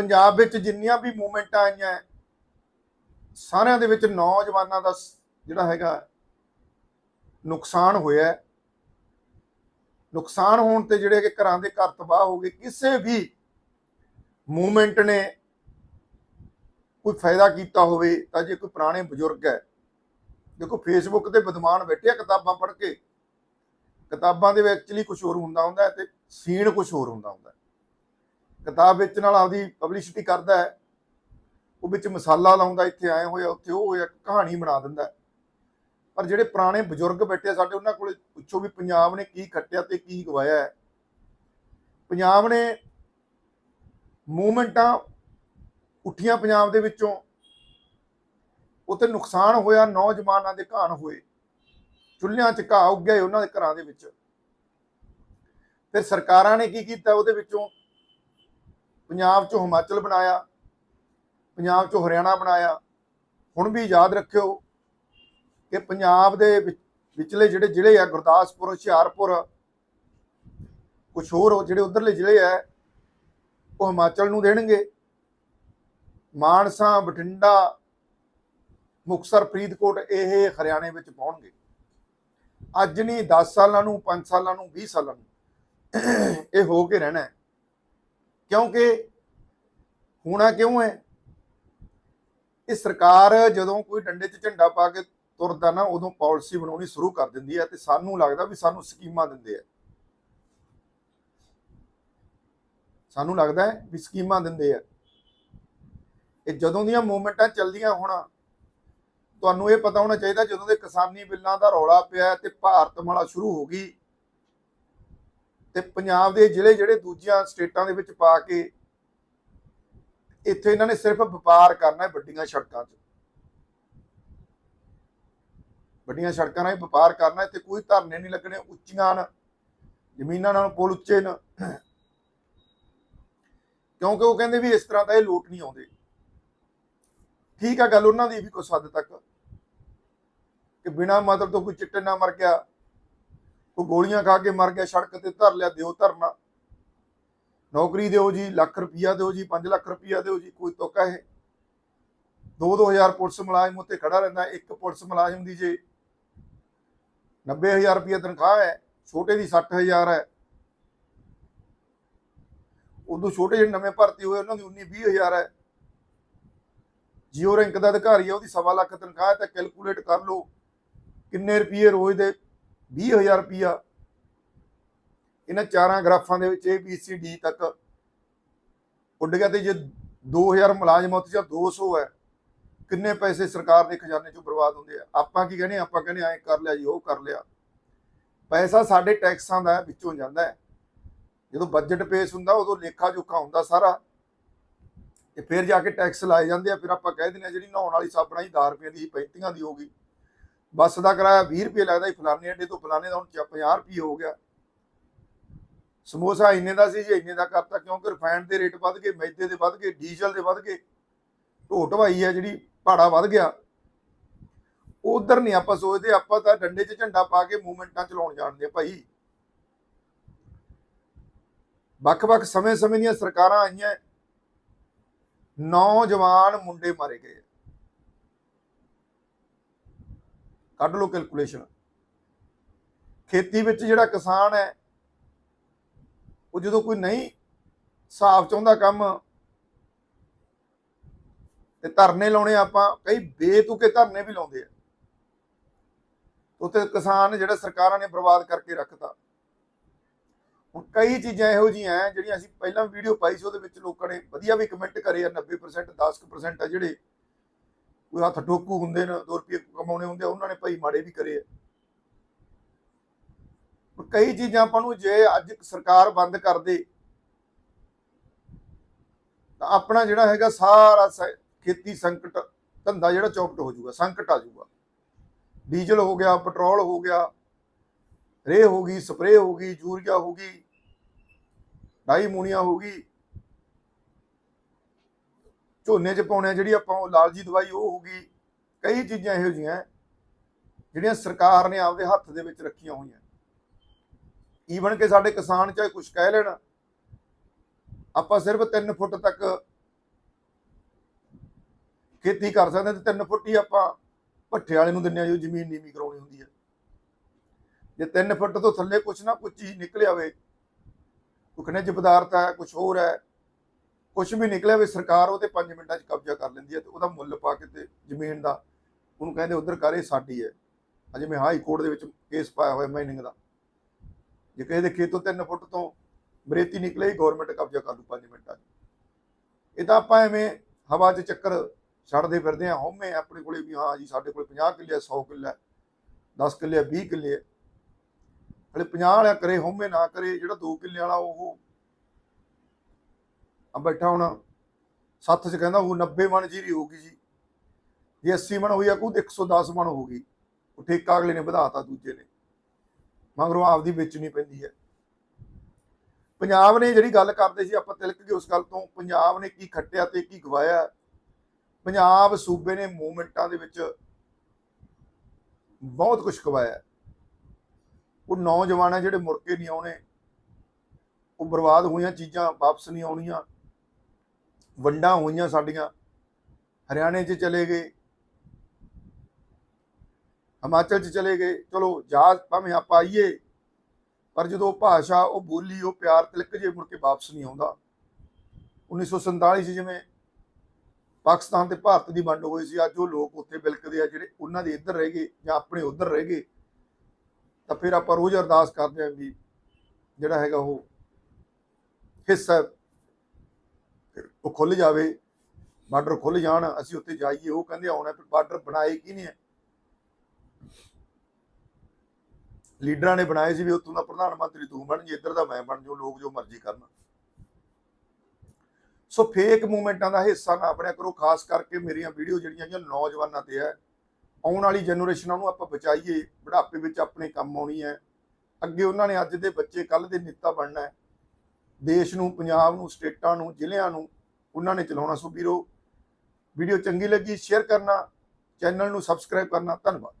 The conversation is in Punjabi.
ਪੰਜਾਬ ਵਿੱਚ ਜਿੰਨੀਆਂ ਵੀ ਮੂਵਮੈਂਟਾਂ ਆਈਆਂ ਸਾਰਿਆਂ ਦੇ ਵਿੱਚ ਨੌਜਵਾਨਾਂ ਦਾ ਜਿਹੜਾ ਹੈਗਾ, ਨੁਕਸਾਨ ਹੋਇਆ ਨੁਕਸਾਨ ਹੋਣ ਤੇ ਜਿਹੜੇ ਕਿ ਘਰਾਂ ਦੇ ਘਰ ਤਬਾਹ ਹੋ ਗਏ, ਕਿਸੇ ਵੀ ਮੂਵਮੈਂਟ ਨੇ ਕੋਈ ਫਾਇਦਾ ਕੀਤਾ ਹੋਵੇ ਤਾਂ ਜੇ ਕੋਈ ਪੁਰਾਣੇ ਬਜ਼ੁਰਗ ਹੈ, ਦੇਖੋ ਫੇਸਬੁੱਕ ਤੇ ਵਿਦਵਾਨ ਬੈਠੇ ਆ ਕਿਤਾਬਾਂ ਪੜ੍ਹ ਕੇ, ਕਿਤਾਬਾਂ ਦੇ ਵਿੱਚ ਐਕਚੁਅਲੀ ਕੁਝ ਹੋਰ ਹੁੰਦਾ ਹੁੰਦਾ ਹੈ ਤੇ ਸੀਨ ਕੁਝ ਹੋਰ ਹੁੰਦਾ ਹੁੰਦਾ ਕਿਤਾਬ ਵੇਚਣ ਨਾਲ ਆਪਦੀ ਪਬਲਿਸਿਟੀ ਕਰਦਾ ਹੈ। ਉਹ ਵਿੱਚ ਮਸਾਲਾ ਲਾਉਂਦਾ, ਇੱਥੇ ਆਏ ਹੋਇਆ ਉੱਥੇ ਉਹ ਹੋਇਆ ਕਹਾਣੀ ਬਣਾ ਦਿੰਦਾ ਪਰ ਜਿਹੜੇ ਪੁਰਾਣੇ ਬਜ਼ੁਰਗ ਬੈਠੇ ਸਾਡੇ ਉਹਨਾਂ ਕੋਲੇ ਪੁੱਛੋ ਵੀ ਪੰਜਾਬ ਨੇ ਕੀ ਖੱਟਿਆ ਤੇ ਕੀ ਗਵਾਇਆ ਹੈ। ਪੰਜਾਬ ਨੇ ਮੂਵਮੈਂਟਾਂ ਉੱਠੀਆਂ ਪੰਜਾਬ ਦੇ ਵਿੱਚੋਂ। ਉੱਥੇ ਨੁਕਸਾਨ ਹੋਇਆ, ਨੌਜਵਾਨਾਂ ਦੇ ਘਾਣ ਹੋਏ। ਚੁੱਲ੍ਹਿਆਂ 'ਚ ਘਾਹ ਗਏ ਉਹਨਾਂ ਦੇ ਘਰਾਂ ਦੇ ਵਿੱਚ। ਫਿਰ ਸਰਕਾਰਾਂ ਨੇ ਕੀ ਕੀਤਾ, ਉਹਦੇ ਵਿੱਚੋਂ ਪੰਜਾਬ 'ਚੋਂ ਹਿਮਾਚਲ ਬਣਾਇਆ, ਪੰਜਾਬ 'ਚੋਂ ਹਰਿਆਣਾ ਬਣਾਇਆ। ਹੁਣ ਵੀ ਯਾਦ ਰੱਖਿਓ ਕਿ ਪੰਜਾਬ ਦੇ ਵਿੱਚ- ਵਿਚਲੇ ਜਿਹੜੇ ਜ਼ਿਲ੍ਹੇ ਆ, ਗੁਰਦਾਸਪੁਰ, ਹੁਸ਼ਿਆਰਪੁਰ ਕੁਝ ਹੋਰ ਜਿਹੜੇ ਉਧਰਲੇ ਜ਼ਿਲ੍ਹੇ ਆ, ਉਹ ਹਿਮਾਚਲ ਨੂੰ ਦੇਣਗੇ। ਮਾਨਸਾ, ਬਠਿੰਡਾ ਮੁਕਸਰ ਫਰੀਦਕੋਟ ਇਹ ਹਰਿਆਣੇ ਵਿੱਚ ਪਾਉਣਗੇ। ਅੱਜ ਨਹੀਂ 10 ਸਾਲਾਂ ਨੂੰ 5 ਸਾਲਾਂ ਨੂੰ 20 ਸਾਲਾਂ ਨੂੰ ਇਹ ਹੋ ਕੇ ਰਹਿਣਾ ਕਿਉਂਕਿ ਹੋਣਾ ਕਿਉਂ ਹੈ? ਇਹ ਸਰਕਾਰ ਜਦੋਂ ਕੋਈ ਡੰਡੇ 'ਚ ਝੰਡਾ ਪਾ ਕੇ ਤੁਰਦਾ ਨਾ, ਉਦੋਂ ਪਾਲਿਸੀ ਬਣਾਉਣੀ ਸ਼ੁਰੂ ਕਰ ਦਿੰਦੀ ਹੈ ਤੇ ਸਾਨੂੰ ਲੱਗਦਾ ਵੀ ਸਾਨੂੰ ਸਕੀਮਾਂ ਦਿੰਦੇ ਆ ਸਾਨੂੰ ਲੱਗਦਾ ਹੈ ਵੀ ਸਕੀਮਾਂ ਦਿੰਦੇ ਆ ਇਹ ਜਦੋਂ ਦੀਆਂ ਮੂਵਮੈਂਟਾਂ ਚੱਲਦੀਆਂ ਹੋਣਾ, ਤੁਹਾਨੂੰ ਇਹ ਪਤਾ ਹੋਣਾ ਚਾਹੀਦਾ ਜਦੋਂ ਦੇ ਕਿਸਾਨੀ ਬਿੱਲਾਂ ਦਾ ਰੌਲਾ ਪਿਆ ਤੇ ਭਾਰਤ ਮਾਲਾ ਸ਼ੁਰੂ ਹੋ ਗਈ ਤੇ ਪੰਜਾਬ ਦੇ ਜ਼ਿਲ੍ਹੇ ਜਿਹੜੇ ਦੂਜੀਆਂ ਸਟੇਟਾਂ ਦੇ ਵਿੱਚ ਪਾ ਕੇ ਇੱਥੇ ਇਹਨਾਂ ਨੇ ਸਿਰਫ ਵਪਾਰ ਕਰਨਾ ਹੈ ਵੱਡੀਆਂ ਸੜਕਾਂ 'ਚ। ਵੱਡੀਆਂ ਸੜਕਾਂ ਰਾਹੀਂ ਵਪਾਰ ਕਰਨਾ ਇੱਥੇ ਕੋਈ ਧਰਨੇ ਨਹੀਂ ਲੱਗਣੇ, ਉੱਚੀਆਂ ਨ, ਜ਼ਮੀਨਾਂ ਨਾਲ ਪੁਲ ਉੱਚੇ ਨੇ। ਕਿਉਂਕਿ ਉਹ ਕਹਿੰਦੇ ਵੀ ਇਸ ਤਰ੍ਹਾਂ ਤਾਂ ਇਹ ਲੋਟ ਨਹੀਂ ਆਉਂਦੇ। ਠੀਕ ਆ ਗੱਲ ਉਹਨਾਂ ਦੀ ਵੀ ਕੁਛ ਹੱਦ ਤੱਕ। ਕਿ ਬਿਨਾ ਮਤਲਬ ਤੋਂ ਕੋਈ ਚਿੱਟੇ ਨਾ ਮਰ ਗਿਆ, ਕੋਈ ਗੋਲੀਆਂ ਖਾ ਕੇ ਮਰ ਗਿਆ, ਸੜਕ ਤੇ ਧਰ ਲਿਆ, ਦਿਓ ਧਰਨਾ। ਨੌਕਰੀ ਦਿਓ ਜੀ, ਲੱਖ ਰੁਪਈਆ ਦਿਓ ਜੀ 5 ਲੱਖ ਰੁਪਈਆ ਦਿਓ ਜੀ, ਕੋਈ ਤੋਕਾ ਇਹ। 2-2000 ਪੁਲਿਸ ਮੁਲਾਜ਼ਮ ਉੱਤੇ ਖੜਾ ਰਹਿੰਦਾ, ਇੱਕ ਪੁਲਿਸ ਮੁਲਾਜ਼ਮ ਦੀ ਜੇ 90000 ਰੁਪਈਆ ਤਨਖਾਹ ਹੈ, ਛੋਟੇ ਦੀ 60000 ਹੈ। ਉਦੋਂ ਛੋਟੇ ਜਿਹੜੇ ਨਵੇਂ ਭਰਤੀ ਹੋਏ, ਉਹਨਾਂ ਦੀ 19-20000 ਹੈ। ਜੀਓ ਰੈਂਕ ਦਾ ਅਧਿਕਾਰੀ ਹੈ, ਉਹਦੀ ਸਵਾ ਲੱਖ ਤਨਖਾਹ ਹੈ, ਤਾਂ ਕੈਲਕੂਲੇਟ ਕਰ ਲਓ, ਕਿੰਨੇ ਰੁਪਏ ਰੋਜ਼ ਦੇ? 20000 ਰੁਪਈਆ। ਇਹਨਾਂ ਚਾਰਾਂ ਗ੍ਰਾਫਾਂ ਦੇ ਵਿੱਚ A B C D ਤੱਕ ਉੱਡ ਗਿਆ ਤੇ ਜੇ 2000 ਮੁਲਾਜ਼ਮ ਉੱਥੇ ਜਾਂ 200 ਹੈ ਕਿੰਨੇ ਪੈਸੇ ਸਰਕਾਰ ਦੇ ਖਜ਼ਾਨੇ ਚੋਂ ਬਰਬਾਦ ਹੁੰਦੇ ਆ? ਆਪਾਂ ਕੀ ਕਹਿੰਦੇ ਆਪਾਂ ਕਹਿੰਦੇ ਐ ਕਰ ਲਿਆ ਜੀ ਉਹ ਕਰ ਲਿਆ। ਪੈਸਾ ਸਾਡੇ ਟੈਕਸਾਂ ਦਾ ਵਿੱਚੋਂ ਜਾਂਦਾ ਹੈ। ਜਦੋਂ ਬਜਟ ਪੇਸ਼ ਹੁੰਦਾ ਉਦੋਂ ਲੇਖਾ ਜੋਖਾ ਹੁੰਦਾ ਸਾਰਾ। ਤੇ ਫਿਰ ਜਾ ਕੇ ਟੈਕਸ ਲਾਏ ਜਾਂਦੇ ਆ ਫਿਰ ਆਪਾਂ ਕਹਿ ਦਿੰਦੇ ਆ ਜਿਹੜੀ ਨਹਾਉਣ ਵਾਲੀ ਸਾਬਣਾ ਹੀ 10 ਰੁਪਏ ਦੀ ਸੀ, 35 ਦੀ ਹੋ ਗਈ। ਬੱਸ ਦਾ ਕਿਰਾਇਆ 20 ਰੁਪਏ ਲੱਗਦਾ ਸੀ ਫਲਾਣੇ ਅੱਡੇ ਤੋਂ ਫਲਾਣੇ ਦਾ ਹੁਣ 50 ਰੁਪਏ ਹੋ ਗਿਆ। ਸਮੋਸਾ ਇੰਨੇ ਦਾ ਸੀ ਜੇ ਇੰਨੇ ਦਾ ਕਰਤਾ ਕਿਉਂਕਿ ਰਿਫਾਈਨਡ ਦੇ ਰੇਟ ਵੱਧ ਗਏ, ਮੈਦੇ ਦੇ ਵੱਧ ਗਏ ਡੀਜ਼ਲ ਦੇ ਵੱਧ ਗਏ ਢੋ ਢਵਾਈ ਹੈ ਜਿਹੜੀ, ਭਾੜਾ ਵੱਧ ਗਿਆ। ਉਧਰ ਨਹੀਂ ਆਪਾਂ ਸੋਚਦੇ, ਆਪਾਂ ਤਾਂ ਡੰਡੇ 'ਚ ਝੰਡਾ ਪਾ ਕੇ ਮੂਵਮੈਂਟਾਂ ਚਲਾਉਣ ਜਾਣਦੇ ਭਾਈ। ਵੱਖ-ਵੱਖ ਸਮੇਂ-ਸਮੇਂ ਦੀਆਂ ਸਰਕਾਰਾਂ ਆਈਆਂ, ਨੌਜਵਾਨ ਮੁੰਡੇ ਮਾਰੇ ਗਏ ਕੱਢ ਲਓ ਕੈਲਕੂਲੇਸ਼ਨ ਖੇਤੀ ਵਿੱਚ ਜਿਹੜਾ ਕਿਸਾਨ ਹੈ ਉਹ ਜਦੋਂ ਕੋਈ ਨਹੀਂ ਸਾਫ਼ ਚਾਹੁੰਦਾ ਕੰਮ ਤੇ ਧਰਨੇ ਲਾਉਣੇ ਆਪਾਂ, ਕਈ ਬੇਤੁਕੇ ਧਰਨੇ ਵੀ ਲਾਉਂਦੇ ਆ। ਉੱਥੇ ਕਿਸਾਨ ਜਿਹੜਾ ਸਰਕਾਰਾਂ ਨੇ ਬਰਬਾਦ ਕਰਕੇ ਰੱਖਤਾ। ਹੁਣ ਕਈ ਚੀਜ਼ਾਂ ਇਹੋ ਜਿਹੀਆਂ ਜਿਹੜੀਆਂ ਅਸੀਂ ਪਹਿਲਾਂ ਵੀਡੀਓ ਪਾਈ ਸੀ, ਉਹਦੇ ਵਿੱਚ ਲੋਕਾਂ ਨੇ ਵਧੀਆ ਵੀ ਕਮੈਂਟ ਕਰੇ ਆ 90% 10% ਆ ਜਿਹੜੇ ਕੋਈ ਹੱਥ ਠੋਕੂ ਹੁੰਦੇ ਨੇ 2 ਰੁਪਏ ਕਮਾਉਣੇ ਹੁੰਦੇ ਆ, ਉਹਨਾਂ ਨੇ ਭਾਈ ਮਾੜੇ ਵੀ ਕਰੇ ਆ। ਕਈ ਚੀਜ਼ਾਂ ਆਪਾਂ ਨੂੰ ਜੇ ਅੱਜ ਸਰਕਾਰ ਬੰਦ ਕਰ ਦੇ, ਤਾਂ ਆਪਣਾ ਜਿਹੜਾ ਹੈਗਾ ਸਾਰਾ ਖੇਤੀ ਸੰਕਟ, ਧੰਦਾ ਜਿਹੜਾ ਚੌਪਟ ਹੋ ਜਾਊਗਾ, ਸੰਕਟ ਆ ਜਾਊਗਾ। ਡੀਜ਼ਲ ਹੋ ਗਿਆ, ਪੈਟਰੋਲ ਹੋ ਗਿਆ ਰੇ ਹੋ ਗਈ ਸਪਰੇ ਹੋ ਗਈ, ਯੂਰੀਆ ਹੋ ਗਈ ਡਾਈਮੋਨੀਆ ਹੋ ਗਈ, ਝੋਨੇ 'ਚ ਪਾਉਣੇ ਆ ਜਿਹੜੀ ਆਪਾਂ ਉਹ ਲਾਲਜੀ ਦਵਾਈ ਉਹ ਹੋ ਗਈ। ਕਈ ਚੀਜ਼ਾਂ ਇਹੋ ਜਿਹੀਆਂ, ਜਿਹੜੀਆਂ ਸਰਕਾਰ ਨੇ ਆਪਦੇ ਹੱਥ ਦੇ ਵਿੱਚ ਰੱਖੀਆਂ ਹੋਈਆਂ। ਈਵਨ ਕਿ ਸਾਡੇ ਕਿਸਾਨ ਚਾਹੇ ਕੁਝ ਕਹਿ ਲੈਣ, ਆਪਾਂ ਸਿਰਫ 3 ਫੁੱਟ ਤੱਕ ਖੇਤੀ ਕਰ ਸਕਦੇ ਤੇ 3 ਫੁੱਟ ਹੀ ਆਪਾਂ ਭੱਠੇ ਵਾਲੇ ਨੂੰ ਦਿੰਨੇ ਆ ਜੋ ਜ਼ਮੀਨ ਨੀਵੀਂ ਕਰਾਉਣੀ ਹੁੰਦੀ ਹੈ। ਜੇ 3 ਫੁੱਟ ਤੋਂ ਥੱਲੇ ਕੁਛ ਨਾ ਕੁਛ ਚੀਜ਼ ਨਿਕਲ ਆਵੇ ਕੋਈ ਖਣਿਜ ਪਦਾਰਥ ਹੈ, ਕੁਛ ਹੋਰ ਹੈ, ਕੁਛ ਵੀ ਨਿਕਲਿਆ ਵੇ ਸਰਕਾਰ ਉਹਤੇ 5 ਮਿੰਟਾਂ 'ਚ ਕਬਜ਼ਾ ਕਰ ਲੈਂਦੀ ਹੈ ਤੇ ਉਹਦਾ ਮੁੱਲ ਪਾ ਕੇ ਤੇ ਜ਼ਮੀਨ ਦਾ ਉਹਨੂੰ ਕਹਿੰਦੇ ਉਧਰ ਕਰੇ ਸਾਡੀ ਹੈ। ਅਜੇ ਮੈਂ ਹਾਈ ਕੋਰਟ ਦੇ ਵਿੱਚ ਕੇਸ ਪਾਇਆ ਹੋਇਆ ਮਾਈਨਿੰਗ ਦਾ। ਜੇ ਕਿਸੇ ਦੇ ਖੇਤੋਂ 3 ਫੁੱਟ ਤੋਂ ਬਰੇਤੀ ਨਿਕਲੇ ਗਵਰਨਮੈਂਟ ਕਬਜ਼ਾ ਕਰ ਲੂ 5 ਮਿੰਟਾਂ 'ਚ। ਇਹ ਤਾਂ ਆਪਾਂ ਐਵੇਂ ਹਵਾ 'ਚ ਚੱਕਰ ਛੱਡਦੇ ਫਿਰਦੇ ਆ ਹਉਮੈ ਆਪਣੇ ਕੋਲੇ ਵੀ ਹਾਂ ਜੀ, ਸਾਡੇ ਕੋਲ 50 ਕਿੱਲੇ 100 ਕਿੱਲੇ 10 ਕਿੱਲੇ 20 ਕਿੱਲੇ ਹਲੇ 50 ਵਾਲਾ ਕਰੇ, ਹਉਮੈ ਨਾ ਕਰੇ, ਜਿਹੜਾ 2 ਕਿੱਲੇ ਵਾਲਾ ਉਹ ਆ ਬੈਠਾ ਹੁਣ, ਸੱਤ 'ਚ ਕਹਿੰਦਾ ਉਹ 90 ਮਣ ਜੀਰੀ ਹੋਊਗੀ ਜੀ। ਜੇ 80 ਮਣ ਹੋਈ ਆ ਕੋ 110 ਮਣ ਹੋਊਗੀ ਉਹ ਠੇਕਾ ਅਗਲੇ ਨੇ ਵਧਾਤਾ ਦੂਜੇ ਨੇ। ਮਗਰੋਂ ਆਪਦੀ ਵੇਚਣੀ ਪੈਂਦੀ ਹੈ। ਪੰਜਾਬ ਨੇ ਜਿਹੜੀ ਗੱਲ ਕਰਦੇ ਸੀ, ਆਪਾਂ ਤਿਲਕ ਗਏ ਉਸ ਗੱਲ ਤੋਂ, ਪੰਜਾਬ ਨੇ ਕੀ ਖੱਟਿਆ ਤੇ ਕੀ ਗਵਾਇਆ। ਪੰਜਾਬ ਸੂਬੇ ਨੇ ਮੂਵਮੈਂਟਾਂ ਦੇ ਵਿੱਚ ਬਹੁਤ ਕੁਝ ਗਵਾਇਆ। ਉਹ ਨੌਜਵਾਨ ਆ ਜਿਹੜੇ ਮੁੜ ਕੇ ਨਹੀਂ ਆਉਣੇ, ਉਹ ਬਰਬਾਦ ਹੋਈਆਂ ਚੀਜ਼ਾਂ, ਵਾਪਸ ਨਹੀਂ ਆਉਣੀਆਂ, ਵੰਡਾਂ ਹੋਈਆਂ ਸਾਡੀਆਂ, ਹਰਿਆਣੇ 'ਚ ਚਲੇ ਗਏ। ਹਿਮਾਚਲ 'ਚ ਚਲੇ ਗਏ। ਚਲੋ ਜਾ ਭਾਵੇਂ ਆਪਾਂ ਆਈਏ, ਪਰ ਜਦੋਂ ਭਾਸ਼ਾ, ਉਹ ਬੋਲੀ, ਉਹ ਪਿਆਰ ਤਿਲਕ ਜੇ ਮੁੜ ਕੇ ਵਾਪਸ ਨਹੀਂ ਆਉਂਦਾ। 1947 'ਚ ਜਿਵੇਂ ਪਾਕਿਸਤਾਨ ਤੇ ਭਾਰਤ ਦੀ ਵੰਡ ਹੋਈ ਸੀ, ਅੱਜ ਉਹ ਲੋਕ ਉੱਥੇ ਬਿਲਕਦੇ ਆ, ਜਿਹੜੇ ਉਹਨਾਂ ਦੇ ਇੱਧਰ ਰਹਿ ਗਏ ਜਾਂ ਆਪਣੇ ਉੱਧਰ ਰਹਿ ਗਏ। ਤਾਂ ਫਿਰ ਆਪਾਂ ਰੋਜ਼ ਅਰਦਾਸ ਕਰਦੇ ਆਂ ਵੀ ਜਿਹੜਾ ਹੈਗਾ ਉਹ ਹਿੱਸਾ ਉਹ ਖੁੱਲ ਜਾਵੇ, ਬਾਰਡਰ ਖੁੱਲ ਜਾਣ, ਅਸੀਂ ਉੱਥੇ ਜਾਈਏ। ਉਹ ਕਹਿੰਦੇ ਆਉਣਾ ਫਿਰ ਬਾਰਡਰ ਬਣਾਏ ਕੀ ਨਹੀਂ ਹੈ? ਲੀਡਰਾਂ ਨੇ ਬਣਾਏ ਸੀ ਵੀ ਉੱਥੋਂ ਦਾ ਪ੍ਰਧਾਨ ਮੰਤਰੀ ਤੂੰ ਬਣ ਜੀ, ਇੱਧਰ ਦਾ ਮੈਂ ਬਣ ਜੋ ਲੋਕ ਜੋ ਮਰਜ਼ੀ ਕਰਨ। ਸੋ ਫੇਕ ਮੂਵਮੈਂਟਾਂ ਦਾ ਹਿੱਸਾ ਨਾ ਬਣਿਆ ਕਰੋ, ਖਾਸ ਕਰਕੇ ਮੇਰੀਆਂ ਵੀਡੀਓ ਜਿਹੜੀਆਂ ਹੈਗੀਆਂ ਨੌਜਵਾਨਾਂ ਤੇ ਹੈ। ਆਉਣ ਵਾਲੀ ਜਨਰੇਸ਼ਨਾਂ ਨੂੰ ਆਪਾਂ ਬਚਾਈਏ, ਬੁਢਾਪੇ ਵਿੱਚ ਆਪਣੇ ਕੰਮ ਆਉਣੀ ਹੈ। ਅੱਗੇ ਉਹਨਾਂ ਨੇ ਅੱਜ ਦੇ ਬੱਚੇ ਕੱਲ ਦੇ ਨੇਤਾ ਬਣਨਾ ਹੈ। ਦੇਸ਼ ਨੂੰ, ਪੰਜਾਬ ਨੂੰ, ਸਟੇਟਾਂ ਨੂੰ, ਜ਼ਿਲ੍ਹਿਆਂ ਨੂੰ ਉਹਨਾਂ ਨੇ ਚਲਾਉਣਾ। ਸੋ ਵੀਰੋ ਵੀਡੀਓ ਚੰਗੀ ਲੱਗੀ ਸ਼ੇਅਰ ਕਰਨਾ ਚੈਨਲ ਨੂੰ ਸਬਸਕ੍ਰਾਈਬ ਕਰਨਾ। ਧੰਨਵਾਦ।